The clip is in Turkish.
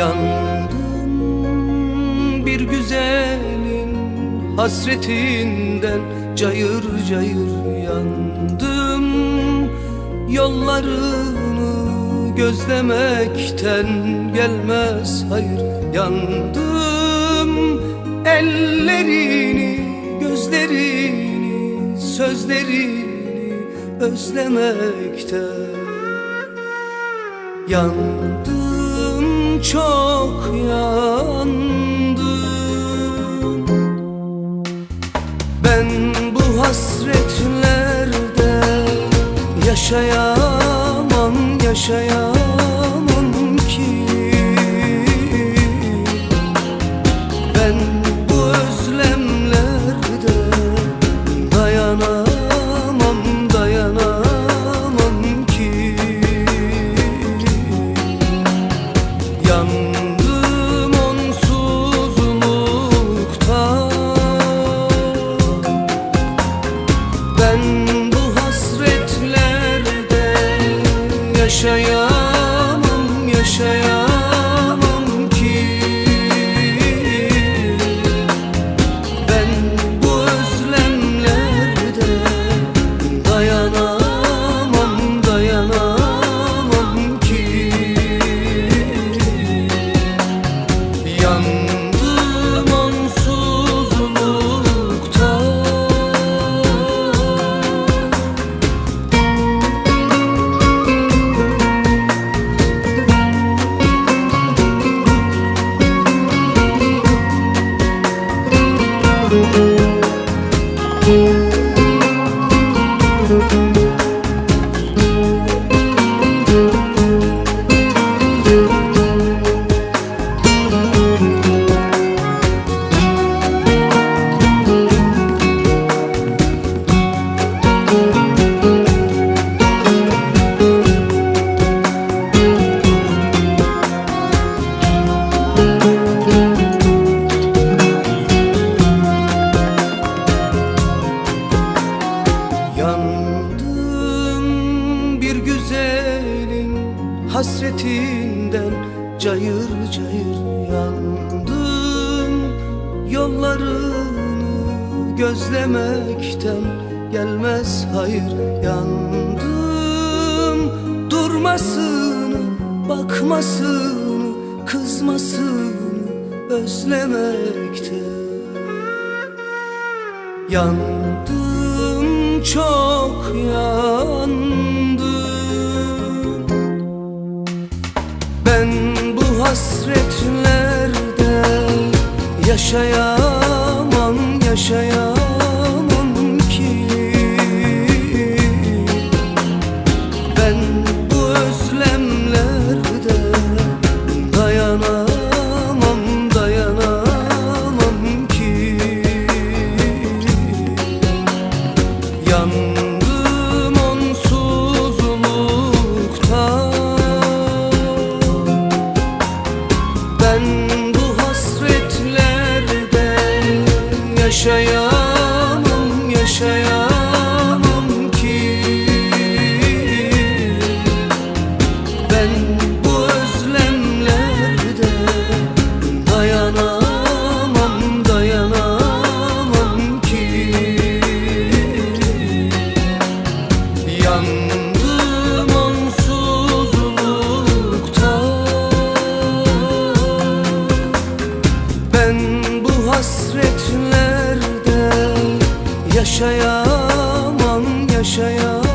Yandım bir güzelin hasretinden Cayır cayır yandım. Yollarını gözlemekten gelmez hayır Yandım. Ellerini, gözlerini, sözlerini özlemekten Yandım. Çok yandım yaşayamam yaşayamam ki. Ben bu özlemlerde dayanamam yaşayamam hasretinden Cayır cayır yandım. Yollarını gözlemekten gelmez hayır Yandım. Durmasını, bakmasını, kızmasını özlemekten Yandım. Çok yandım hasretlerde Yaşayamam, yaşayamam ki. Ben bu özlemlerde yaşayan yaşayamam yaşayamam